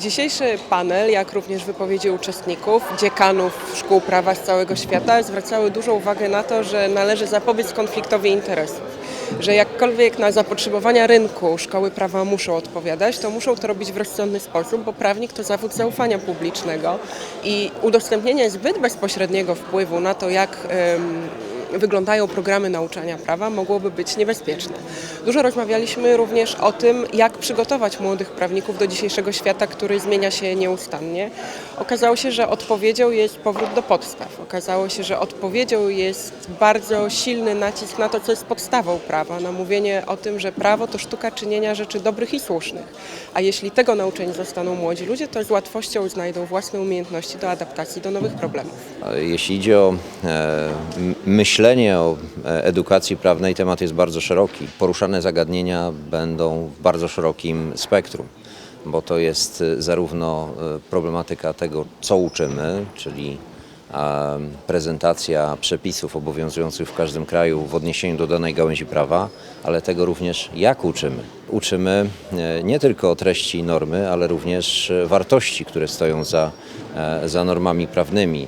Dzisiejszy panel, jak również wypowiedzi uczestników, dziekanów szkół prawa z całego świata zwracały dużą uwagę na to, że należy zapobiec konfliktowi interesów. Że jakkolwiek na zapotrzebowania rynku szkoły prawa muszą odpowiadać, to muszą to robić w rozsądny sposób, bo prawnik to zawód zaufania publicznego i udostępnienie zbyt bezpośredniego wpływu na to, jak wyglądają programy nauczania prawa, mogłoby być niebezpieczne. Dużo rozmawialiśmy również o tym, jak przygotować młodych prawników do dzisiejszego świata, który zmienia się nieustannie. Okazało się, że odpowiedzią jest powrót do podstaw. Okazało się, że odpowiedzią jest bardzo silny nacisk na to, co jest podstawą prawa, na mówienie o tym, że prawo to sztuka czynienia rzeczy dobrych i słusznych. A jeśli tego nauczeni zostaną młodzi ludzie, to z łatwością znajdą własne umiejętności do adaptacji do nowych problemów. Jeśli idzie o e, m- myślenie o e, edukacji prawnej, temat jest bardzo szeroki. Poruszane zagadnienia będą w bardzo szerokim spektrum, bo to jest e, zarówno e, problematyka tego, co uczymy, czyli prezentacja przepisów obowiązujących w każdym kraju w odniesieniu do danej gałęzi prawa, ale tego również, jak uczymy. Uczymy nie tylko treści normy, ale również wartości, które stoją za, za normami prawnymi.